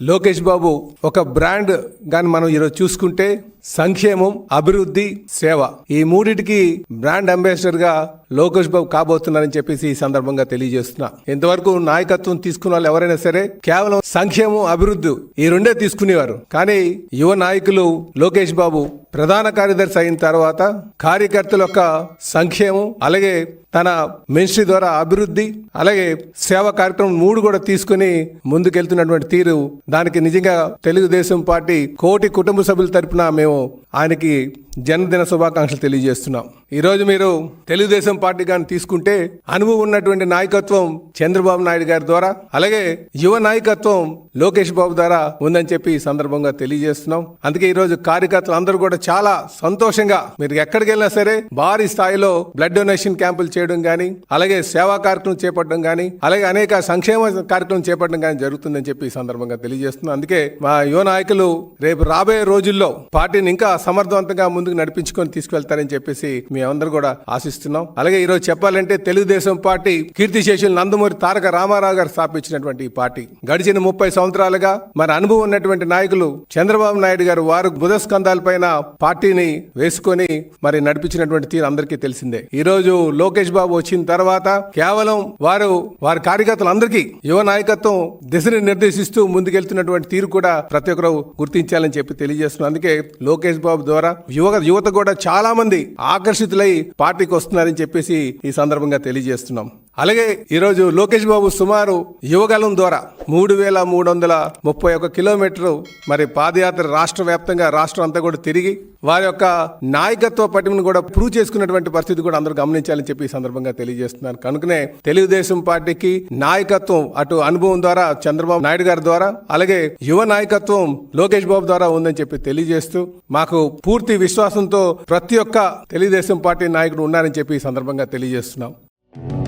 లోకేష్ బాబు ఒక బ్రాండ్ గాని మనం ఈరోజు చూసుకుంటే సంక్షేమం అభివృద్ధి సేవ. ఈ మూడిటికి బ్రాండ్ అంబాసిడర్గా లోకేష్ బాబు కాబోతున్నారని చెప్పేసి ఈ సందర్భంగా తెలియజేస్తున్నా. ఇంతవరకు నాయకత్వం తీసుకున్న వాళ్ళు ఎవరైనా సరే కేవలం సంక్షేమం అభివృద్ధి ఈ రెండే తీసుకునేవారు. కానీ యువ నాయకులు లోకేష్ బాబు ప్రధాన కార్యదర్శి అయిన తర్వాత కార్యకర్తల యొక్క సంక్షేమం అలాగే తన మినిస్ట్రీ ద్వారా అభివృద్ధి అలాగే సేవా కార్యక్రమం మూడు కూడా తీసుకుని ముందుకెళ్తున్నటువంటి తీరు దానికి నిజంగా తెలుగుదేశం పార్టీ కోటి కుటుంబ సభ్యుల తరపున మేము ఆయనకి జన్మదిన శుభాకాంక్షలు తెలియజేస్తున్నాం. ఈరోజు మీరు తెలుగుదేశం పార్టీ కానీ తీసుకుంటే అనుభవం ఉన్నటువంటి నాయకత్వం చంద్రబాబు నాయుడు గారి ద్వారా అలాగే యువ నాయకత్వం లోకేష్ బాబు ద్వారా ఉందని చెప్పి ఈ సందర్భంగా తెలియజేస్తున్నాం. అందుకే ఈరోజు కార్యకర్తలు అందరూ కూడా చాలా సంతోషంగా మీరు ఎక్కడికి వెళ్ళినా సరే భారీ స్థాయిలో బ్లడ్ డొనేషన్ క్యాంపులు చేయడం కానీ అలాగే సేవా కార్యక్రమం చేపట్టడం కానీ అలాగే అనేక సంక్షేమ కార్యక్రమం చేపట్టడం కానీ జరుగుతుందని చెప్పి ఈ సందర్భంగా తెలియజేస్తున్నాం. అందుకే మా యువ నాయకులు రేపు రాబోయే రోజుల్లో పార్టీని ఇంకా సమర్థవంతంగా ముందుకు నడిపించుకొని తీసుకెళ్తారని చెప్పేసి మేమందరూ కూడా ఆశిస్తున్నాం. అలాగే ఈ రోజు చెప్పాలంటే తెలుగుదేశం పార్టీ కీర్తిశేషులు నందమూరి తారక రామారావు గారు స్థాపించినటువంటి ఈ పార్టీ. గడిచిన ముప్పై సంవత్సరాలుగా మరి అనుభవం ఉన్నటువంటి నాయకులు చంద్రబాబు నాయుడు గారు వారు బుధస్కంధాల పైన పార్టీని వేసుకొని మరి నడిపించినటువంటి తీరు అందరికీ తెలిసిందే. ఈ రోజు లోకేష్ బాబు వచ్చిన తర్వాత కేవలం వారు వారి కార్యకర్తలందరికీ యువ నాయకత్వం దిశని నిర్దేశిస్తూ ముందుకెళ్తున్నటువంటి తీరు కూడా ప్రతి ఒక్కరు గుర్తించాలని చెప్పి తెలియజేస్తున్నారు అందుకే లోకేష్ బాబు ద్వారా యువ యువత కూడా చాలా మంది ఆకర్షితులై పార్టీకి వస్తున్నారని చెప్పేసి ఈ సందర్భంగా తెలియజేస్తున్నాం. అలాగే ఈరోజు లోకేష్ బాబు సుమారు యువగలం ద్వారా మూడు వేల మూడు వందల ముప్పై ఒక కిలోమీటర్ మరి పాదయాత్ర రాష్ట్ర వ్యాప్తంగా రాష్ట్రం అంతా కూడా తిరిగి వారి యొక్క నాయకత్వ పటిమను కూడా ప్రూవ్ చేసుకున్నటువంటి పరిస్థితి కూడా అందరూ గమనించాలని చెప్పి ఈ సందర్భంగా తెలియజేస్తున్నాను. కనుకనే తెలుగుదేశం పార్టీకి నాయకత్వం అటు అనుభవం ద్వారా చంద్రబాబు నాయుడు గారి ద్వారా అలాగే యువ నాయకత్వం లోకేష్ బాబు ద్వారా ఉందని చెప్పి తెలియజేస్తూ మాకు పూర్తి విశ్వాసంతో ప్రతి ఒక్క తెలుగుదేశం పార్టీ నాయకుడు ఉన్నారని చెప్పి ఈ సందర్భంగా తెలియజేస్తున్నాం.